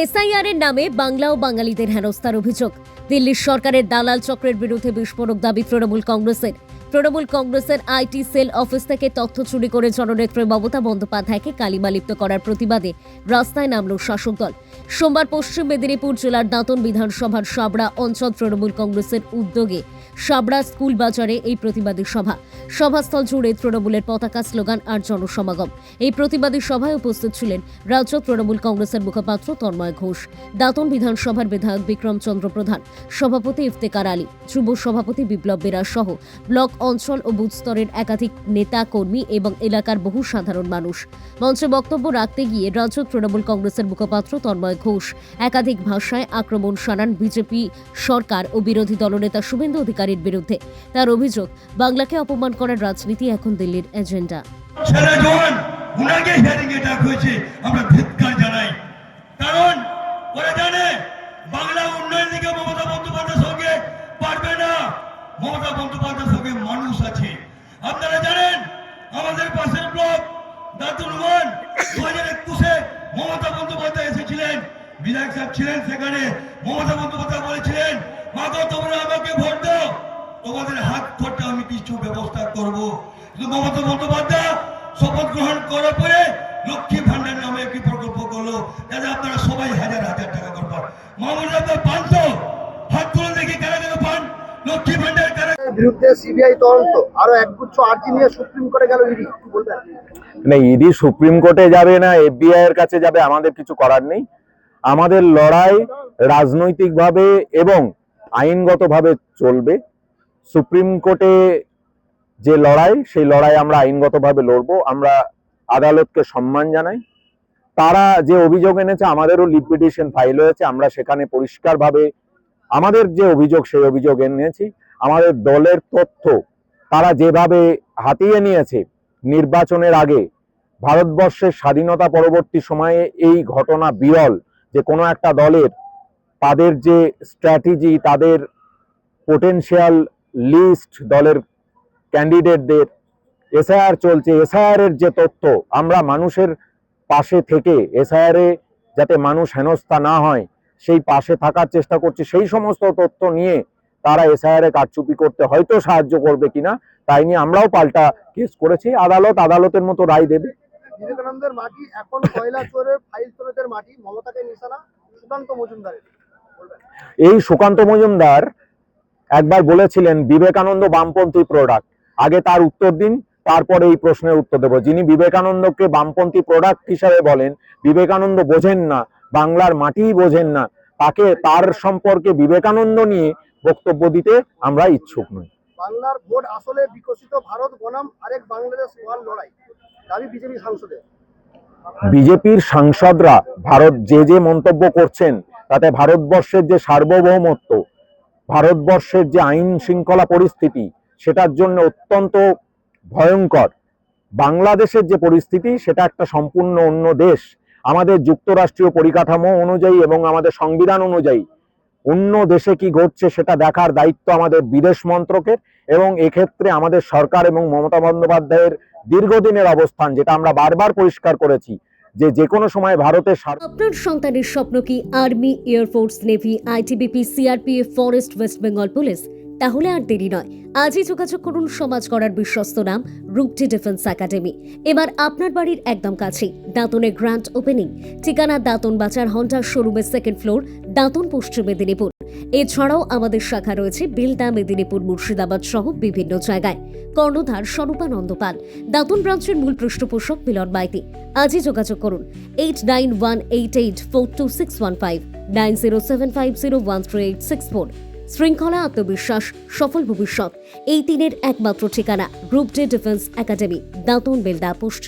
SIR এর নামে বাংলা ও বাঙালিদের হেনস্থার অভিযোগ। দিল্লির সরকারের দালাল চক্রের বিরুদ্ধে বিস্ফোরক দাবি তৃণমূল কংগ্রেসের। তৃণমূল কংগ্রেসের আইটি সেল অফিস থেকে তথ্য চুরি করে জননেত্রী মমতা বন্দ্যোপাধ্যায়কে কালিমালিপ্ত করার প্রতিবাদে রাস্তায় নামল শাসক দল। সোমবার পশ্চিম মেদিনীপুর জেলার দাঁতন বিধানসভার সাবড়া অঞ্চল তৃণমূল কংগ্রেসের উদ্যোগে সাবড়া স্কুল বাজারে এই প্রতিবাদী সভা। সভাস্থল জুড়ে তৃণমূলের পতাকা স্লোগান আর জনসমাগম। এই প্রতিবাদী সভায় উপস্থিত ছিলেন রাজ্য তৃণমূল কংগ্রেসের মুখপাত্র তন্ময় ঘোষ, দাঁতন বিধানসভার বিধায়ক বিক্রম চন্দ্র প্রধান, সভাপতি ইফতেকার আলী, যুব সভাপতি বিপ্লব বেরা সহ ব্লক অঞ্চল ও বুথ স্তরের একাধিক নেতা, কর্মী এবং এলাকার বহু সাধারণ মানুষ। মঞ্চে বক্তব্য রাখতে গিয়ে রাজ্য তৃণমূল কংগ্রেসের মুখপাত্র তন্ময় ঘোষ একাধিক ভাষায় আক্রমণ শানান বিজেপি সরকার ও বিরোধী দলনেতা শুভেন্দু অধিকারীর বিরুদ্ধে। তার অভিযোগ, বাংলাকে অপমান করার রাজনীতি এখন দিল্লির এজেন্ডা। ছেলে এ হয়েছে, আমরা জানাই। কারণ ওরা জানে বাংলা উন্নয়ন দিকে মমতা বন্দ্যোপাধ্যায়ের সঙ্গে পারবে না মমতা বন্দ্যোপাধ্যায়ের সঙ্গে মানুষ আছে আপনারা জানেন, আমাদের পাশের ব্লক দাতুল ওয়ান দু হাজার একুশে মমতা বন্দ্যোপাধ্যায় এসেছিলেন। বিধায়ক সাহেব ছিলেন সেখানে। মমতা বন্দ্যোপাধ্যায় বলেছিলেন মাগো তোমরা আমাকে ভোট দাও। তোমাদের হাত ধরতে আমি কিছু ব্যবস্থা করব। কিন্তু মমতা বন্দ্যোপাধ্যায় শপথ গ্রহণ করার পরে লক্ষ্মী ভান্ডার নামে একটি প্রকল্প করল। যাতে আপনারা সবাই হাজার হাজার টাকা করে পান মমতা আপনার পান হাত তুলে দেখি বিরুদ্ধে সিবিআই তদন্ত। আরও একগুচ্ছ আর্জি নিয়ে সুপ্রিম কোর্টে গেল ইডি। বলবেন? না, ইডি সুপ্রিম কোর্টে যাবে না, এফবিআই এর কাছে যাবে, আমাদের কিছু করার নেই। আমাদের লড়াই রাজনৈতিকভাবে এবং আইনগতভাবে চলবে। সুপ্রিম কোর্টে যে লড়াই, সেই লড়াই আমরা আইনগতভাবে লড়বো। আমরা আদালতকে সম্মান জানাই। তারা যে অভিযোগ এনেছে, আমাদেরও লিপিটেশন ফাইল হয়েছে। আমরা সেখানে পরিষ্কারভাবে, আমাদের যে অভিযোগ, সেই অভিযোগ এনেছি। আমাদের দলের তথ্য তারা যেভাবে হাতিয়ে নিয়েছে নির্বাচনের আগে, ভারতবর্ষের স্বাধীনতা পরবর্তী সময়ে এই ঘটনা বিরল যে কোনো একটা দলের তাদের যে স্ট্র্যাটেজি তাদের পোটেনশিয়াল লিস্ট দলের ক্যান্ডিডেটদের এসআইআর চলছে। এসআইআর এর যে তথ্য, আমরা মানুষের পাশে থেকে এসআইআর যাতে মানুষ হেনস্থা না হয়, সেই পাশে থাকার চেষ্টা করছে। সেই সমস্ত তথ্য নিয়ে তারা এসআইআর কারচুপি করতে হয়তো সাহায্য করবে কিনা তাই নিয়ে আমরাও পাল্টা কেস করেছি। আদালত আদালতের মতো রায় দেবে। বিবেকানন্দের মাটি এখন কয়লা চোরের ফাইল চোরেদের মাটি মমতাকে নিশানা সুকান্ত মজুমদারের। এই সুকান্ত মজুমদার একবার বলেছিলেন বিবেকানন্দ বামপন্থী প্রোডাক্ট আগে তার উত্তর দিন তারপরে এই প্রশ্নের উত্তর দেব। যিনি বিবেকানন্দকে বামপন্থী প্রোডাক্ট হিসাবে বলেন বিবেকানন্দ বোঝেন না বাংলার মাটিই বোঝেন না। তাকে তার সম্পর্কে বিবেকানন্দ নিয়ে বক্তব্য দিতে আমরা ইচ্ছুক নই। বাংলার ভোট আসলে বিকশিত ভারত বনাম আরেক বাংলাদেশ ওয়াল লড়াই দাবি বিজেপি সাংসদের বিজেপির সাংসদরা ভারত যে যে মন্তব্য করছেন তাতে ভারতবর্ষের যে সার্বভৌমত্ব ভারতবর্ষের যে আইন শৃঙ্খলা পরিস্থিতি সেটার জন্য অত্যন্ত ভয়ঙ্কর। বাংলাদেশের যে পরিস্থিতি সেটা একটা সম্পূর্ণ অন্য দেশ। আমাদের যুক্তরাষ্ট্রীয় পরিকাঠামো অনুযায়ী এবং আমাদের সংবিধান অনুযায়ী অন্য দেশে কি ঘটছে সেটা দেখার দায়িত্ব আমাদের বিদেশ মন্ত্রকের এবং এক্ষেত্রে আমাদের সরকার এবং মমতা বন্দ্যোপাধ্যায়ের দীর্ঘদিনের অবস্থান, যেটা আমরা বারবার পরিষ্কার করেছি, যে যে কোনো সময় ভারতের আপনার সন্তানের স্বপ্ন কি? Army air force navy, ITBP, CRPF, forest, West Bengal police. তাহলে আর দেরি নয়। আজই যোগাযোগ করুন সমাজ গড়ার বিশ্বস্ত নাম, রূপটি ডিফেন্স একাডেমি। এবার আপনার বাড়ির একদম কাছেই দাঁতনে গ্র্যান্ড ওপেনিং। ঠিকানা দাঁতন বাজার হন্ডার শোরুমের সেকেন্ড ফ্লোর, দাঁতন পশ্চিম মেদিনীপুর। এছাড়াও আমাদের শাখা রয়েছে বিলদা, মেদিনীপুর, মুর্শিদাবাদ সহ বিভিন্ন জায়গায়। কর্ণধার স্বরূপানন্দ পাল। দাঁতন ব্রাঞ্চের মূল পৃষ্ঠপোষক মিলন মাইতি। আজই যোগাযোগ করুন eight nine one eight eight four two six one five nine zero seven five zero one three eight six four শৃঙ্খলা, আত্মবিশ্বাস, সফল ভবিষ্যৎ। এই তিনের একমাত্র ঠিকানা group D defence academy Dantan Belda, পশ্চিম।